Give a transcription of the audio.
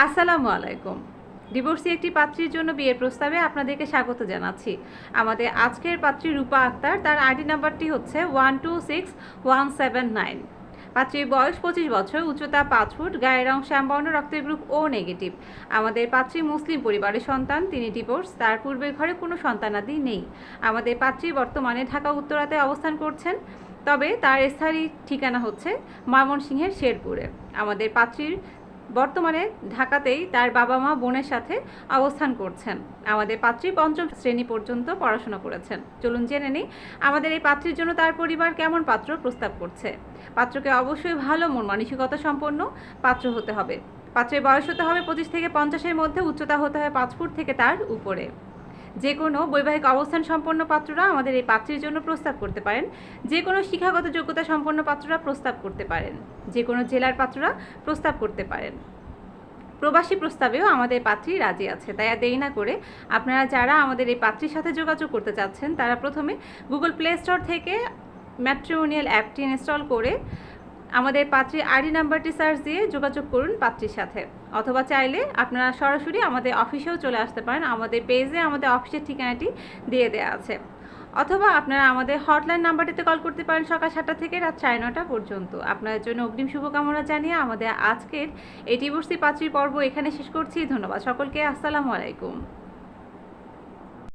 আসসালামু আলাইকুম। ডিভোর্সি একটি পাত্রীর জন্য বিয়ের প্রস্তাবে আপনাদেরকে স্বাগত জানাচ্ছি। আমাদের আজকের পাত্রী রূপা আক্তার, তার আইডি নাম্বারটি হচ্ছে one two six one seven nine. পাত্রীর বয়স পঁচিশ বছর, উচ্চতা পাঁচ ফুট, গায়ের রং শ্যামবর্ণ, রক্তের গ্রুপ ও নেগেটিভ আমাদের পাত্রী মুসলিম পরিবারের সন্তান, তিনি ডিভোর্স তার পূর্বের ঘরে কোনো সন্তানাদি নেই। আমাদের পাত্রী বর্তমানে ঢাকা, উত্তরাতে অবস্থান করছেন, তবে তার স্থায়ী ঠিকানা হচ্ছে ময়মনসিংহের শেরপুরে। আমাদের পাত্রীর বর্তমানে ঢাকাতেই তার বাবা মা বোনের সাথে অবস্থান করছেন। আমাদের পাত্রী পঞ্চম শ্রেণি পর্যন্ত পড়াশোনা করেছেন। চলুন জেনে নিই, আমাদের এই পাত্রীর জন্য তার পরিবার কেমন পাত্র প্রস্তাব করছে। পাত্রকে অবশ্যই ভালো, মন মানসিকতা সম্পন্ন পাত্র হতে হবে। পাত্রের বয়স হতে হবে পঁচিশ থেকে পঞ্চাশের মধ্যে, উচ্চতা হতে হবে পাঁচ ফুট থেকে তার উপরে। যে কোনো বৈবাহিক অবস্থান সম্পন্ন পাত্ররা আমাদের এই পাত্রীর জন্য প্রস্তাব করতে পারেন। যে কোনো শিক্ষাগত যোগ্যতা সম্পন্ন পাত্ররা প্রস্তাব করতে পারেন। যে কোনো জেলার পাত্ররা প্রস্তাব করতে পারেন। প্রবাসী প্রস্তাবেও আমাদের পাত্রী রাজি আছে। তাই আর দেরি না করে আপনারা যারা আমাদের এই পাত্রীর সাথে যোগাযোগ করতে চাচ্ছেন, তারা প্রথমে গুগল প্লে স্টোর থেকে ম্যাট্রিমোনিয়াল অ্যাপটি ইনস্টল করে আমাদের পাত্রীর আইডি নাম্বারটি সার্চ দিয়ে যোগাযোগ করুন পাত্রীর সাথে। অথবা চাইলে আপনারা সরাসরি আমাদের অফিসেও চলে আসতে পারেন। আমাদের পেজে আমাদের অফিসের ঠিকানাটি দিয়ে দেওয়া আছে। অথবা আপনারা আমাদের হটলাইন নাম্বারটিতে কল করতে পারেন সকাল সাতটা থেকে রাত সাড়ে নটা পর্যন্ত। আপনাদের জন্য অগ্রিম শুভকামনা জানিয়ে আমাদের আজকের এই ডিভোর্সি পাত্রীর পর্ব এখানে শেষ করছি। ধন্যবাদ সকলকে। আসসালামু আলাইকুম।